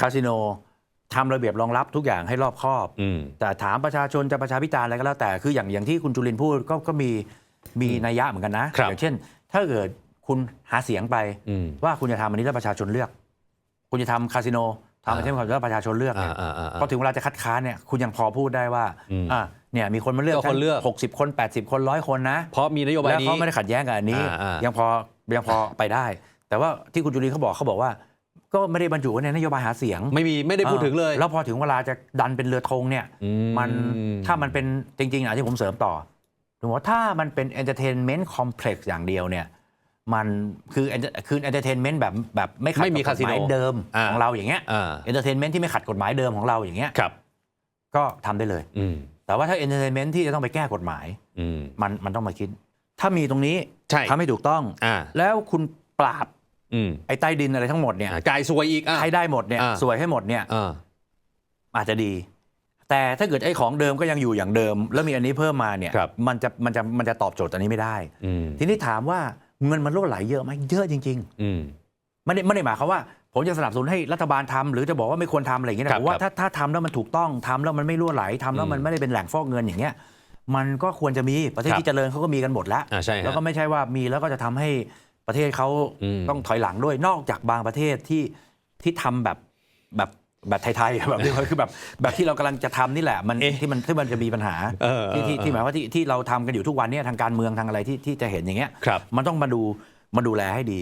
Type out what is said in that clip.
คาสิโนทำระเบียบรองรับทุกอย่างให้รอบคอบ อืม แต่ถามประชาชนจะประชาพิจารณ์อะไรก็แล้วแต่คืออย่างอย่างที่คุณจุลินทร์พูดก็ก็มีมีนัยยะเหมือนกันนะครับ อย่างเช่น ถ้าเกิดคุณหาเสียงไป อืม ว่าคุณจะทำอันนี้แล้วประชาชนเลือก คุณจะทำคาสิโนทำอะไรที่มันแล้วประชาชนเลือกเนี่ยอ่าอ่าอ่า พอถึงเวลาจะคัดค้านเนี่ยคุณยังพอพูดได้ว่าอืมอะเนี่ยมีคนมาเลือกก็คนเลือก หกสิบคน80คนร้อยคนนะเพราะมีนโยบายแล้วนี้ เขาไม่ได้ขัดแย้งกับอันนี้ อ่าอ่ายัยังพอยังพอไปได้ แต่ว่าที่คุณจุลินทร์เขาบอกเขาบอกว่า ก็ไม่ได้บรรจุไว้ในนโยบายหาเสียงไม่มีไม่ได้พูดถึงเลย แล้วพอถึงเวลาจะดันเป็นเรือธงเนี่ยอืมันถ้ามันเป็นจริงๆอะที่ผมเสริมต่อผมว่าถ้ามันเป็น entertainment complex อย่างเดียวเนี่ยมันคือ enter- คือ entertainment แบบแบบไม่ขัดไม่มีกับกฎหมายคาสิโนเดิมอ่าของเราอย่างเงี้ยอ่า entertainment ที่ไม่ขัดกฎหมายเดิมของเราอย่างเงี้ยครับก็ทำได้เลยอืมแต่ว่าถ้า entertainment ที่จะต้องไปแก้กฎหมายอืมมันมันต้องมาคิด ถ้ามีตรงนี้ใช่ทำให้ถูกต้องอ่าแล้วคุณปราบอืม ไอ้ใต้ดินอะไรทั้งหมดเนี่ยอ่าจ่ายสวยอีกอะให้ได้หมดเนี่ยอ่าสวยให้หมดเนี่ยอ่าอาจจะดี แต่ถ้าเกิดไอ้ของเดิมก็ยังอยู่อย่างเดิม แล้วมีอันนี้เพิ่มมาเนี่ยครับมันจะมันจะมันจะตอบโจทย์อันนี้ไม่ได้อืมทีนี้ถามว่าเงินมันรั่วไหลเยอะไหมเยอะจริงอืมๆไม่ได้ไม่ได้หมายความว่าผมจะสนับสนุนให้รัฐบาลทำหรือจะบอกว่าไม่ควรทำอะไรอย่างเงี้ยครันะบผมว่าครับถ้าถ้าทำแล้วมันถูกต้องทำแล้วมันไม่รั่วไหลทำแล้วมันอืมไม่ได้เป็นแหล่งฟอกเงินอย่างเงี้ยมันก็ควรจะมีประเทศครับที่เจริญเขาก็มีกันหมดแล้วอ่าใช่ฮะแล้วก็ไม่ใช่ว่ามีแล้วก็จะทำให้ ประเทศเขาอืมต้องถอยหลังด้วยนอกจากบางประเทศที่ที่ทำแบบแบบแบบไทยๆแบบนี้คือแบบแบบที่เรากำลังจะทำนี่แหละมันเอ๊ะที่มันที่มันจะมีปัญหาเออที่ที่เออที่หมายว่าที่ที่เราทำกันอยู่ทุกวันเนี้ทางการเมืองทางอะไรที่ที่จะเห็นอย่างเงี้ยครับมันต้องมาดูมาดูแลให้ดี